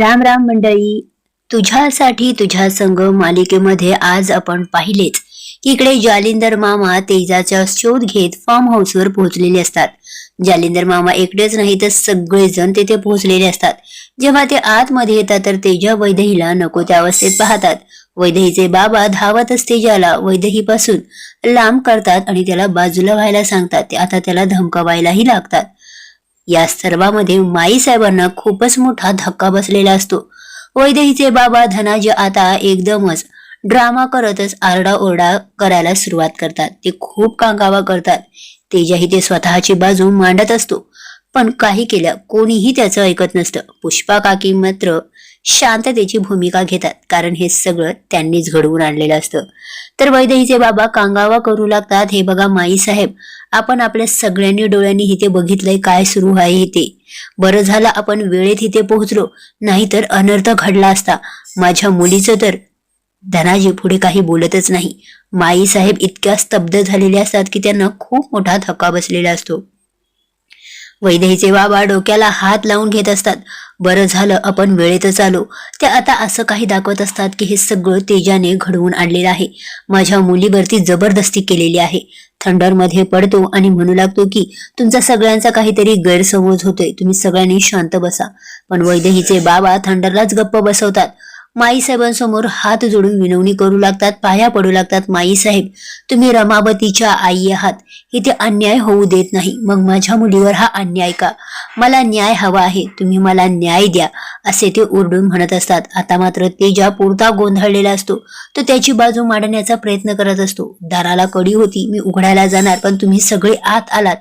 राम राम मंडळी. तुझ्यासाठी तुझ्या संघ मालिकेमध्ये आज आपण पाहिलेच इकडे जालिंदर मामा तेजाचा शोध घेत फार्म हाऊसवर पोहोचलेले असतात. जालिंदर मामा एकटेच नाही तर सगळेजण तिथे पोहोचलेले असतात. जेव्हा ते आतमध्ये येतात तर तेजा वैदहीला नको त्या अवस्थेत पाहतात. वैदहीचे बाबा धावतच तेजाला वैदेहीपासून लांब करतात आणि त्याला बाजूला व्हायला सांगतात. ते आता त्याला धमकावायलाही लागतात. या सर्वांमध्ये माई साहेबांना खूपच मोठा धक्का बसलेला असतो. वैदेहीचे बाबा धनाजी आता एकदमच ड्रामा करतच आरडाओरडा करायला सुरुवात करतात. ते खूप कांगावा करतात. तेजाही ते स्वतःची बाजू मांडत असतो. पण काही केलं कोणीही त्याचं ऐकत नसतं. पुष्पा काकी मात्र शांततेची भूमिका घेतात. कारण हे सगळं त्यांनीच घडवून आणलेलं असतं. तर वैदहीचे बाबा कांगावा करू लागतात. हे बघा माई साहेब आपण आपल्या सगळ्यांनी डोळ्यांनी इथे बघितलंय काय सुरू आहे इथे. बरं झालं आपण वेळेत इथे पोहोचलो नाहीतर अनर्थ घडला असता. माझ्या मुलीचं तर धनाजी पुढे काही बोलतच नाही. माई साहेब इतक्या स्तब्ध झालेले असतात की त्यांना खूप मोठा धक्का बसलेला असतो. वैदेहीचे बाबा डोक्याला हात लावून घेत असतात. बरं झालं आपण वेळेतच आलो. ते आता असं काही दाखवत असतात की हे सगळं तेजाने घडवून आणलेलं आहे. माझ्या मुलीवरती जबरदस्ती केलेली आहे. थंडरमध्ये पडतो आणि म्हणू लागतो की तुमचा सगळ्यांचा काहीतरी गैरसमज होतोय. तुम्ही सगळ्यांनी शांत बसा. पण वैदेहीचे बाबा थंडरलाच गप्प बसवतात. माई साहेबांसमोर हात जोडून विनवणी करू लागतात पाया पडू लागतात. माई साहेब तुम्ही रमावतीच्या आई आहात. इथे अन्याय होऊ देत नाही. मग माझ्या मुलीवर हा अन्याय का? मला न्याय हवा आहे. तुम्ही मला न्याय द्या असे ते ओरडून म्हणत असतात. आता मात्र ते ज्या पुरता गोंधळलेला असतो. तो त्याची बाजू मांडण्याचा प्रयत्न करत असतो. दाराला कडी होती मी उघडायला जाणार पण तुम्ही सगळे आत आलात.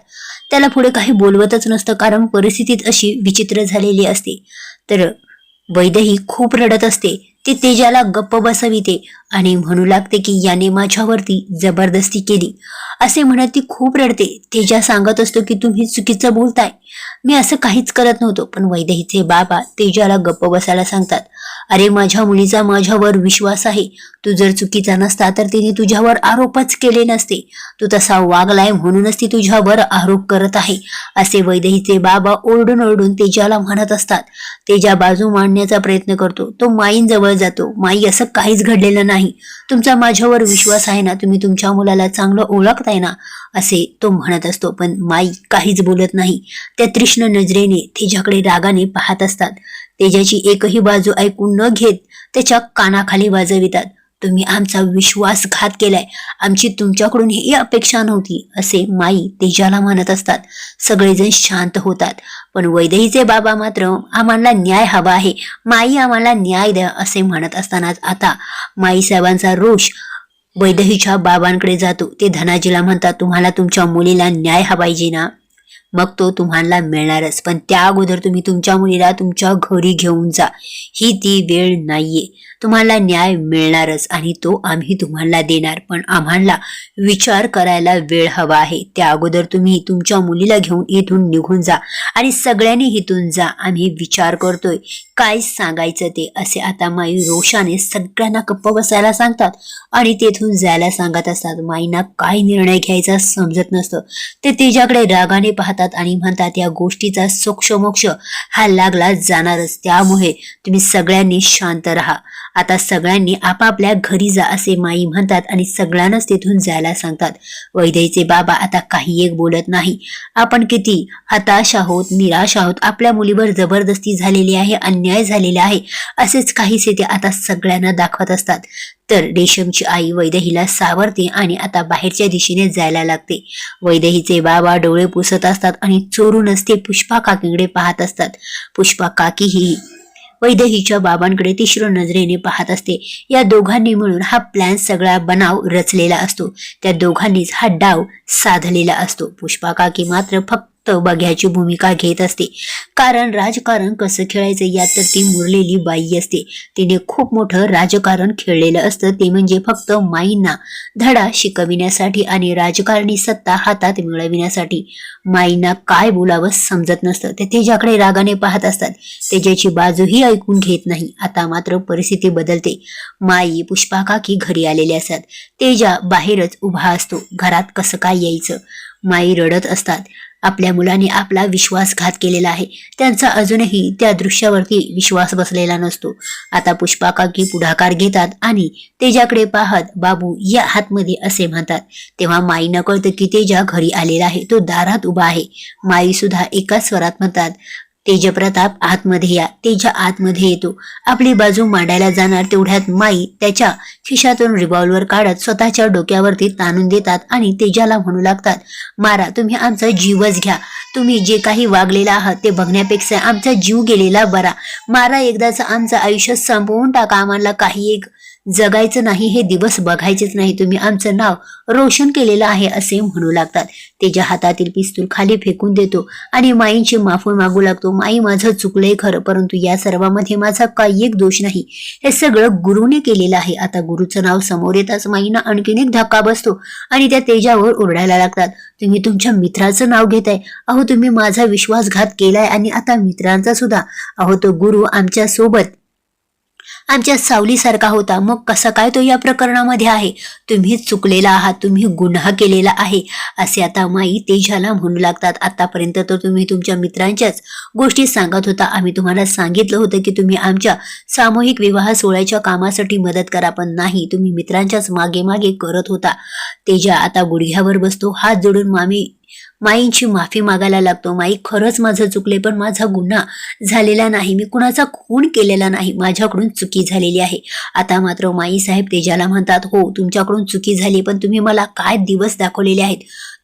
त्याला पुढे काही बोलवतच नसतं कारण परिस्थितीत अशी विचित्र झालेली असते. तर वैदही खूप रडत असते. ती तेजाला गप्प बसविते आणि म्हणू लागते की याने माझ्यावरती जबरदस्ती केली. असे म्हणत ती खूप रडते. तेजा सांगत असतो की तुम्ही चुकीचं बोलताय. मी असं काहीच करत नव्हतो पण वैदेहीचे बाबा तेजाला गप्प बसायला सांगतात. अरे माझ्या मुलीचा माझ्यावर विश्वास आहे. तू जर चुकीचा नसता तर तिने तुझ्यावर आरोपच केले नसते. तू तसा वागलाय म्हणूनच ती तुझ्यावर आरोप करत आहे. असे वैदेहीचे बाबा ओरडून ओरडून तेजाला म्हणत असतात. तेजा बाजू मांडण्याचा प्रयत्न करतो. तो माईंजवळ जातो. माई असं काहीच घडलेलं नाही. तुमचा माझ्यावर विश्वास आहे ना? तुम्ही तुमच्या मुलाला चांगलं ओळखताय ना? असे तो म्हणत असतो. पण माई काहीच बोलत नाही. त्या तृष्ण नजरेने तेजाकडे रागाने पाहत असतात. तेजाची एकही बाजू ऐकून न घेत त्याच्या कानाखाली वाजवितात. तुम्ही आमचा विश्वासघात केलाय. आमची तुमच्याकडून ही अपेक्षा नव्हती असे माई तेजाला म्हणत असतात सगळेजण शांत होतात. पण वैदेहीचे बाबा मात्र आम्हाला न्याय हवा आहे. माई आम्हाला न्याय द्या असे म्हणत असतानाच आता माई साहेबांचा रोष वैदेहीच्या बाबांकडे जातो. ते धनाजीला म्हणतात तुम्हाला तुमच्या मुलीला न्याय हवायचे ना मग तो तुम्हाला मिळणारच. पण त्या अगोदर तुम्ही तुमच्या मुलीला तुमच्या घरी घेऊन जा. ही ती वेळ नाहीये. तुम्हाला न्याय मिळणारच आणि तो आम्ही तुम्हाला देणार. पण आम्हाला विचार करायला वेळ हवा आहे. त्या अगोदर तुम्ही तुमच्या मुलीला घेऊन इथून निघून जा आणि सगळ्यांनी इथून जा. आम्ही विचार करतोय. काय सांगायचं ते? असे आता माई रोषाने सगळ्यांना गप्प बसायला सांगतात आणि तेथून जायला सांगत असतात. माईंना काय निर्णय घ्यायचा समजत नसतं. ते तिच्याकडे रागाने पाहतात आणि म्हणतात या गोष्टीचा सोक्षमोक्ष हा लागला जाणारच. त्यामुळे तुम्ही सगळ्यांनी शांत राहा. आता सगळ्यांनी आपापल्या घरी जा असे माई म्हणतात आणि सगळ्यांनाच तिथून जायला सांगतात. वैद्यचे बाबा आता काही एक बोलत नाही. आपण किती हताश आहोत निराश आहोत. आपल्या मुलीवर जबरदस्ती झालेली आहे अन्याय झालेला आहे. असेच काहीसे ते आता सगळ्यांना दाखवत असतात. तर रेशमची आई वैदहीला सावरते आणि आता बाहेरच्या दिशेने जायला लागते. वैदहीचे बाबा डोळे पुसत असतात आणि चोरूनच ते पुष्पा काकीकडे पाहत असतात. पुष्पा काकी ही वैदेहीच्या बाबांकडे तीक्ष्ण नजरेने पाहत असते. या दोघांनी मिळून हा प्लॅन सगळा बनाव रचलेला असतो. त्या दोघांनीच हा डाव साधलेला असतो. पुष्पा काकी मात्र फक्त बघ्याची भूमिका घेत असते. कारण राजकारण कसं खेळायचं यात तर ती मुरलेली बाई असते. तिने खूप मोठं राजकारण खेळलेलं असतं. ते म्हणजे फक्त माईंना धडा शिकविण्यासाठी आणि राजकारणी सत्ता हातात मिळविण्यासाठी. माईंना काय बोलावं समजत नसतं. ते तिच्याकडे रागाने पाहत असतात. त्याच्याची बाजूही ऐकून घेत नाही. आता मात्र परिस्थिती बदलते. माई पुष्पाकाकी घरी आलेले असतात. तेजा बाहेरच उभा असतो. घरात कसं काय यायचं? माई रडत असतात. आपल्या मुलाने आपला विश्वासघात केलेला आहे. त्यांचा अजूनही त्या दृश्यावरती विश्वास बसलेला नसतो. आता पुष्पाकाकी पुढाकार घेतात आणि तेजाकडे पाहत बाबू या हातमध्ये असे म्हणतात तेव्हा माई न कळतं की तेजा घरी आलेला आहे. तो दारात उभा आहे. माई सुद्धा एकाच स्वरात म्हणतात तेजप्रताप आतमध्ये या तेजा आतमध्ये येतो. आपली बाजू मांडायला जाणार तेवढ्यात माई त्याच्या खिशातून रिव्हॉल्वर काढत स्वतःच्या डोक्यावरती ताणून देतात आणि तेजाला म्हणू लागतात मारा तुम्ही आमचा जीवच घ्या. तुम्ही जे काही वागलेला आहात ते बघण्यापेक्षा आमचा जीव गेलेला बरा. मारा एकदाच आमचं आयुष्य संपवून टाका आम्हाला काही एक जगायचं नाही हे दिवस बघायचेच नाही. तुम्ही आमचं नाव रोशन केलेलं आहे असे म्हणू लागतात. त्याच्या हातातील पिस्तूल खाली फेकून देतो आणि माईंची माफी मागू लागतो. माई माझं चुकलंय खरं परंतु या सर्वामध्ये माझा काही एक दोष नाही. हे सगळं गुरुने केलेलं आहे. आता गुरुचं नाव समोर येताच माईंना आणखीन एक धक्का बसतो आणि त्या तेजावर ओरडायला लागतात. तुम्ही तुमच्या मित्राचं नाव घेताय. अहो तुम्ही माझा विश्वासघात केलाय आणि आता मित्रांचा सुद्धा. अहो तो गुरु आमच्यासोबत आमच्या सावलीसारखा होता. मग कसा काय तो या प्रकरणामध्ये आहे? तुम्ही चुकलेला आहात तुम्ही गुन्हा केलेला आहे असे आता माई तेजाला म्हणू लागतात. आतापर्यंत तर तुम्ही तुमच्या मित्रांच्याच गोष्टी सांगत होता. आम्ही तुम्हाला सांगितलं होतं की तुम्ही आमच्या सामूहिक विवाह सोहळ्याच्या कामासाठी मदत करा पण नाही तुम्ही मित्रांच्याच मागे मागे करत होता. तेजा आता गुडघ्यावर बसतो. हात जोडून मामी माईंची माफी मागायला लागतो. माई खरंच माझं चुकले पण माझा गुन्हा झालेला नाही. मी कुणाचा खून केलेला नाही. माझ्याकडून चुकी झालेली आहे. आता मात्र माई साहेब तेजाला म्हणतात हो तुमच्याकडून चुकी झाली पण तुम्ही मला काय दिवस दाखवलेले आहेत?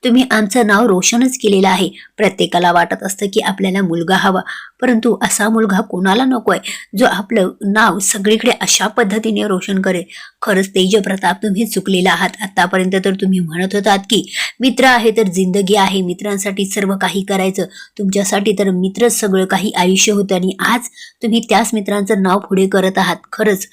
तुम्ही आमचं नाव रोशनच केलेलं आहे. प्रत्येकाला वाटत असतं की आपल्याला मुलगा हवा. परंतु असा मुलगा कोणाला नको आहे जो आपलं नाव सगळीकडे अशा पद्धतीने रोशन करेल. खरंच तेजप्रताप तुम्ही चुकलेला आहात. आतापर्यंत तर तुम्ही म्हणत होतात की मित्र आहे तर जिंदगी आहे. मित्रांसाठी सर्व काही करायचं. तुमच्यासाठी तर मित्रच सगळं काही आयुष्य होतं. आणि आज तुम्ही त्याच मित्रांचं नाव पुढे करत आहात. खरंच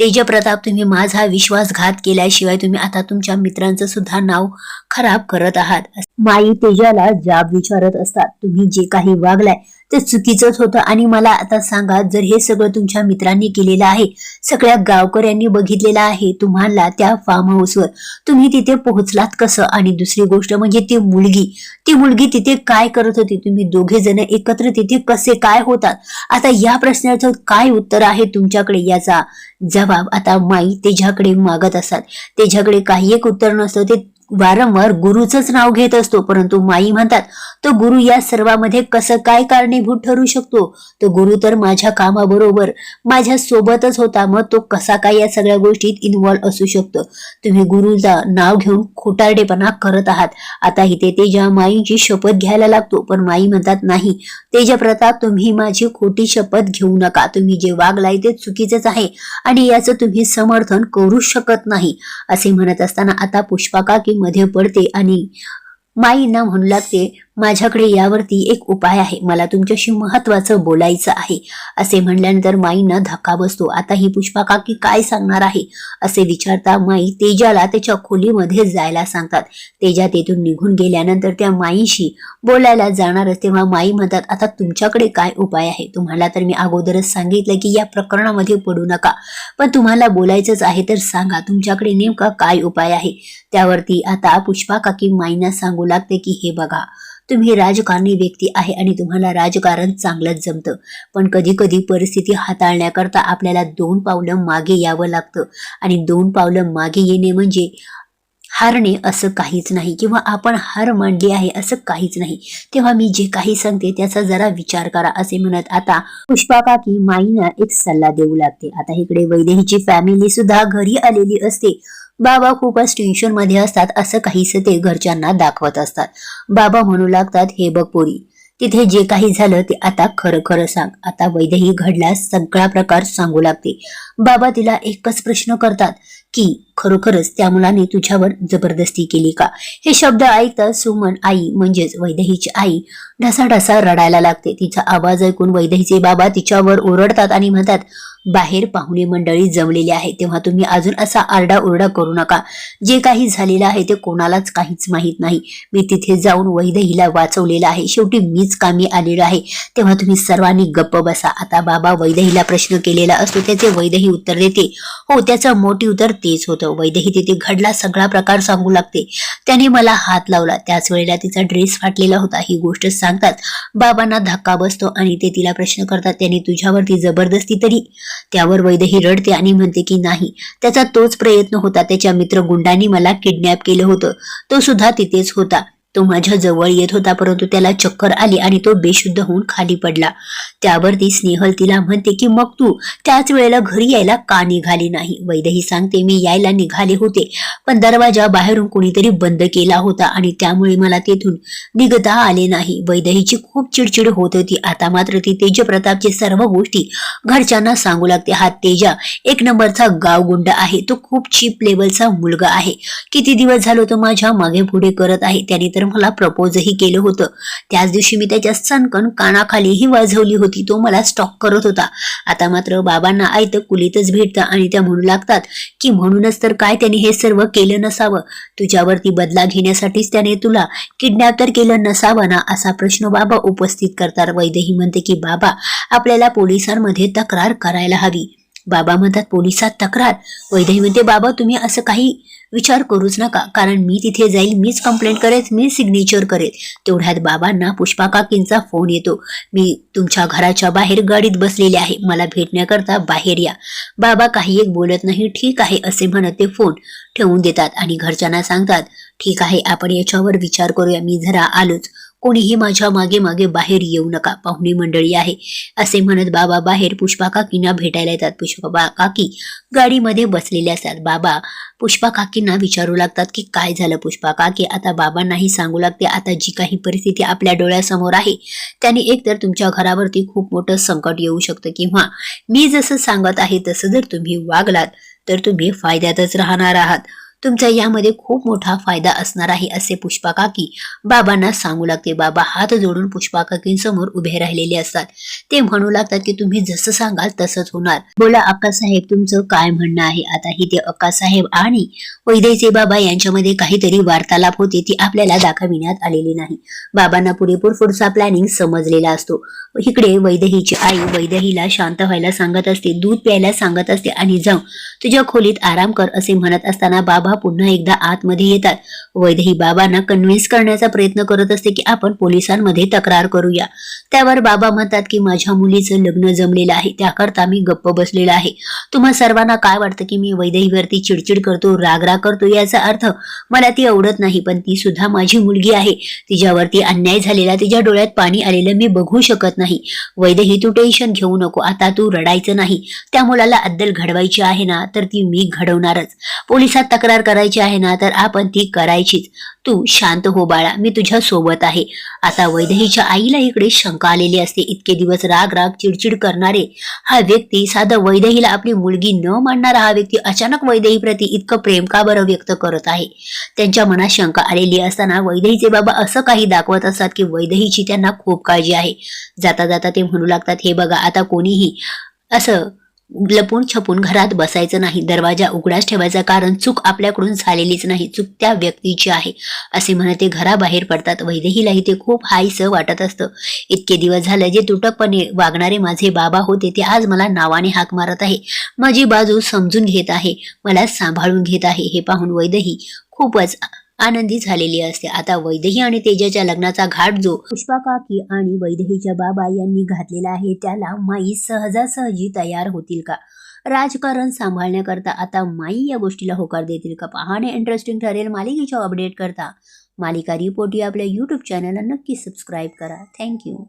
तेजप्रताप तुम्ही माझा विश्वासघात केल्याशिवाय तुम्ही आता तुमच्या मित्रांचं सुद्धा नाव खराब करत आहात. माई तेजाला जाब विचारत असतात. तुम्ही जे काही वागलाय ते चुकीचंच होतं. आणि मला आता सांगा जर हे सगळं तुमच्या मित्रांनी केलेलं आहे सगळ्या गावकऱ्यांनी बघितलेलं आहे तुम्हाला त्या फार्म हाऊसवर तुम्ही तिथे पोहोचलात कसं? आणि दुसरी गोष्ट म्हणजे ती मुलगी ती मुलगी तिथे काय करत होती? तुम्ही दोघे जण एकत्र तिथे कसे काय होतात? आता या प्रश्नाचं काय उत्तर आहे तुमच्याकडे? याचा जबाब आता माई त्याच्याकडे मागत असतात. त्याच्याकडे काही एक उत्तर नसतं. ते वारंवार गुरुचंच नाव घेत असतो परंतु माई म्हणतात तो गुरु या सर्वामध्ये कसं काय कारणीभूत ठरू शकतो? तो गुरु तर माझ्या कामाबरोबर माझ्या सोबतच होता मग तो कसा काय या सगळ्या गोष्टीत इन्व्हॉल्व असू शकतो? तुम्ही गुरुचा नाव घेऊन खोटारडेपणा करत आहात. आता इथे तेजा माईची शपथ घ्यायला लागतो पण माई म्हणतात नाही तेजा प्रताप तुम्ही माझी खोटी शपथ घेऊ नका. तुम्ही जे वागलाय ते चुकीचेच आहे आणि याचं तुम्ही समर्थन करू शकत नाही. असे म्हणत असताना आता पुष्पाका की मध्ये पडते आणि माई ना म्हणू लागते माझ्याकडे यावरती एक उपाय आहे. मला तुमच्याशी महत्वाचं बोलायचं आहे. असे म्हणल्यानंतर माईंना धक्का बसतो. आता ही पुष्पा काकी काय सांगणार आहे? असे विचारता माई तेजाला त्याच्या खोलीमध्ये जायला सांगतात. तेजा तेथून निघून गेल्यानंतर त्या माईशी बोलायला जाणारच. तेव्हा माई म्हणतात आता तुमच्याकडे काय उपाय आहे? तुम्हाला तर मी अगोदरच सांगितलं की या प्रकरणामध्ये पडू नका. पण तुम्हाला बोलायचंच आहे तर सांगा तुमच्याकडे नेमका काय उपाय आहे? त्यावरती आता पुष्पा काकी माईंना सांगू लागते की हे बघा तुम्ही राजकारणी व्यक्ती आहे आणि तुम्हाला राजकारण चांगलंच जमतं. पण कधी कधी परिस्थिती हाताळण्याकरता आपल्याला दोन पावलं मागे यावं लागतं. आणि दोन पावलं मागे येणे म्हणजे हारणे असं काहीच नाही किंवा आपण हार मांडली आहे असं काहीच नाही. तेव्हा मी जे काही सांगते त्याचा जरा विचार करा असे म्हणत आता पुष्पा काकी माईना एक सल्ला देऊ लागते. आता इकडे वैदेहीची फॅमिली सुद्धा घरी आलेली असते. बाबा खूपच टेन्शनमध्ये असतात असं काहीच ते घरच्यांना दाखवत असतात. बाबा म्हणू लागतात हे बघ पोरी तिथे जे काही झालं ते आता खरं खरं सांग. आता वैदही घडल्यास सगळा प्रकार सांगू लागते. बाबा तिला एकच प्रश्न करतात की खरोखरच त्या मुलाने तुझ्यावर जबरदस्ती केली का? हे शब्द ऐकता सुमन आई म्हणजेच वैदेहीची आई ढसाढसा रडायला लागते. तिचा आवाज ऐकून वैदेहीचे बाबा तिच्यावर ओरडतात आणि म्हणतात बाहेर पाहुणे मंडळी जमलेली आहे तेव्हा तुम्ही अजून असा आरडाओरडा करू नका. जे काही झालेलं आहे ते कोणालाच काहीच माहीत नाही. मी तिथे जाऊन वैदहीला वाचवलेलं आहे. शेवटी मीच कामी आलेलो आहे. तेव्हा तुम्ही सर्वांनी गप्प बसा. आता बाबा वैदहीला प्रश्न केलेला असतो. त्याचे वैदही उत्तर देते. हो त्याचं मोठी उत्तर तेच होतं. वैद्यही तिथे घडला सगळा प्रकार सांगू लागते. त्याने मला हात लावला. त्याच वेळेला तिचा ड्रेस फाटलेला होता. ही गोष्ट सांगतात बाबांना धक्का बसतो आणि ते तिला प्रश्न करतात त्यांनी तुझ्यावरती जबरदस्ती तरी? त्यावर वैद्यही रडते आणि म्हणते की नाही. त्याचा तोच प्रयत्न होता. त्याच्या मित्र गुंडांनी मला किडनॅप केलं होतं. तो सुद्धा तिथेच होता. तो माझ्या जवळ येत होता परंतु त्याला चक्कर आली आणि तो बेशुद्ध होऊन खाली पडला. त्यावरती स्नेहल तिला म्हणते की मग तू त्याच वेळेला घरी यायला का निघाली नाही? वैदही सांगते मी यायला निघाले होते पण दरवाजा बाहेरून कोणीतरी बंद केला होता आणि त्यामुळे मला तेथून निघता आले नाही. वैदहीची खूप चिडचिड होत होती. आता मात्र ती तेज प्रतापची सर्व गोष्टी घरच्यांना सांगू लागते. हा तेजा एक नंबरचा गावगुंड आहे. तो खूप चीप लेवलचा मुलगा आहे. किती दिवस झालो तो माझ्या मागे पुढे करत आहे? त्याने तर मला प्रपोजही केलं होतं. त्याच दिवशी मी त्याच्या सणकण कानाखालीही वाजवली होती. तो मला स्टॉक करत होता. आता मात्र बाबांना आयत कुलीतच भेटतं आणि त्या म्हणू लागतात की म्हणूनच तर काय त्याने हे सर्व केलं नसावं? तुझ्यावरती बदला घेण्यासाठीच त्याने तुला किडनॅप तर केलं नसावं ना? असा प्रश्न बाबा उपस्थित करतात. वैद्यही म्हणते की बाबा आपल्याला पोलिसांमध्ये तक्रार करायला हवी. बाबा म्हणतात पोलिसात तक्रार? वैद्यही म्हणते बाबा तुम्ही असं काही विचार करूच नका. कारण मी तिथे जाईल मीच कंप्लेंट करेल मी सिग्नेचर करेल. तेवढ्यात बाबांना पुष्पा काकींचा फोन येतो. मी तुमच्या घराच्या बाहेर गाडीत बसलेले आहे. मला भेटण्याकरता बाहेर या. बाबा काही एक बोलत नाही. ठीक आहे असे म्हणत ते फोन ठेवून देतात आणि घरच्यांना सांगतात ठीक आहे आपण याच्यावर विचार करूया. मी जरा आलोच. कोणीही माझ्या मागे मागे बाहेर येऊ नका पाहुणी मंडळी आहे असे म्हणत बाबा बाहेर पुष्पा काकींना भेटायला येतात. पुष्पा काकी गाडीमध्ये बसलेले असतात. बाबा पुष्पा काकींना विचारू लागतात की काय झालं? पुष्पा काकी आता बाबांनाही सांगू लागते आता जी काही परिस्थिती आपल्या डोळ्यासमोर आहे त्याने एकतर तुमच्या घरावरती खूप मोठं संकट येऊ शकतं किंवा मी जसं सांगत आहे तसं जर तुम्ही वागलात तर तुम्ही फायद्यातच राहणार आहात. तुमचा यामध्ये खूप मोठा फायदा असणार आहे असे पुष्पा काकी बाबांना सांगू लागते. बाबा हात जोडून पुष्पा काकींसमोर उभे राहिलेले असतात. ते म्हणू लागतात की तुम्ही जसं सांगाल तसंच होणार. बोला अक्कासाहेब तुमचं काय म्हणणं आहे? आता ही ते अक्कासाहेब आणि वैद्यचे बाबा यांच्यामध्ये काहीतरी वार्तालाप होते ती आपल्याला दाखविण्यात आलेली नाही. बाबांना पुरेपूर पुढचा प्लॅनिंग समजलेला असतो. इकडे वैदहीची आई वैदहीला शांत व्हायला सांगत असते. दूध प्यायला सांगत असते आणि जाऊ. तुझ्या खोलीत आराम कर असे म्हणत असताना बाबा पुन्हा एकदा आतमध्ये येतात. वैदही बाबांना कन्व्हिन्स करण्याचा प्रयत्न करत असते की आपण पोलिसांमध्ये तक्रार करूया. त्यावर बाबा म्हणतात की माझ्या मुलीचं लग्न जमलेलं आहे. त्याकरता मी गप्प बसलेला आहे. तुम्हा सर्वांना काय वाटतं की मी वैदहीवरती चिडचिड करतो रागराग करतो याचा अर्थ मला ती आवडत नाही पण ती सुद्धा माझी मुलगी आहे. तिच्यावरती अन्याय झालेला तिच्या डोळ्यात पाणी आलेलं मी बघू शकत नाही. वैदही तू टेन्शन घेऊ नको. आता तू रडायचं नाही. त्या मुलाला अद्दल घडवायची आहे ना तर ती मी घडवणारच. पोलिसात तक्रार करायची आहे ना तर आपण ती करायचीच. तू शांत हो बाळा मी तुझ्या सोबत आहे. आता वैदहीच्या आईला इकडे शंका आलेली असते. इतके दिवस राग राग चिडचिड करणारे हा व्यक्ती साधा वैदहीला आपली मुलगी न मानणारा हा व्यक्ती अचानक वैदेही प्रती इतकं प्रेम का बरं व्यक्त करत आहे? त्यांच्या मनात शंका आलेली असताना वैदेहीचे बाबा असं काही दाखवत असतात की वैदेहीची त्यांना खूप काळजी आहे. जाता जाता ते म्हणू लागतात हे बघा आता कोणीही असं लपून छपून घरात बसायचं नाही. दरवाजा उघडाच ठेवायचा कारण चूक आपल्याकडून झालेलीच नाही. चूक त्या व्यक्तीची आहे असे म्हणत ते घराबाहेर पडतात. वैदेहीलाही ते खूप हायसं वाटत असतं. इतके दिवस झालं जे तुटकपणे वागणारे माझे बाबा होते ते आज मला नावाने हाक मारत आहे. माझी बाजू समजून घेत आहे मला सांभाळून घेत आहे. हे पाहून वैदही खूपच आनंदी झालेली असते. आता वैदेही आणि तेजाच्या लग्नाचा घाट जो पुष्पा काकी आणि वैदेहीच्या बाबा यांनी घातलेला आहे त्याला माई सहजासहजी तयार होतील का? राजकारण सांभाळण्याकरता आता माई या गोष्टीला होकार देतील का? पाहणे इंटरेस्टिंग ठरेल मालिकेच्या अपडेट करता. मालिका रिपोर्ट या आपल्या यूट्यूब चॅनलला नक्की सबस्क्राईब करा. थँक्यू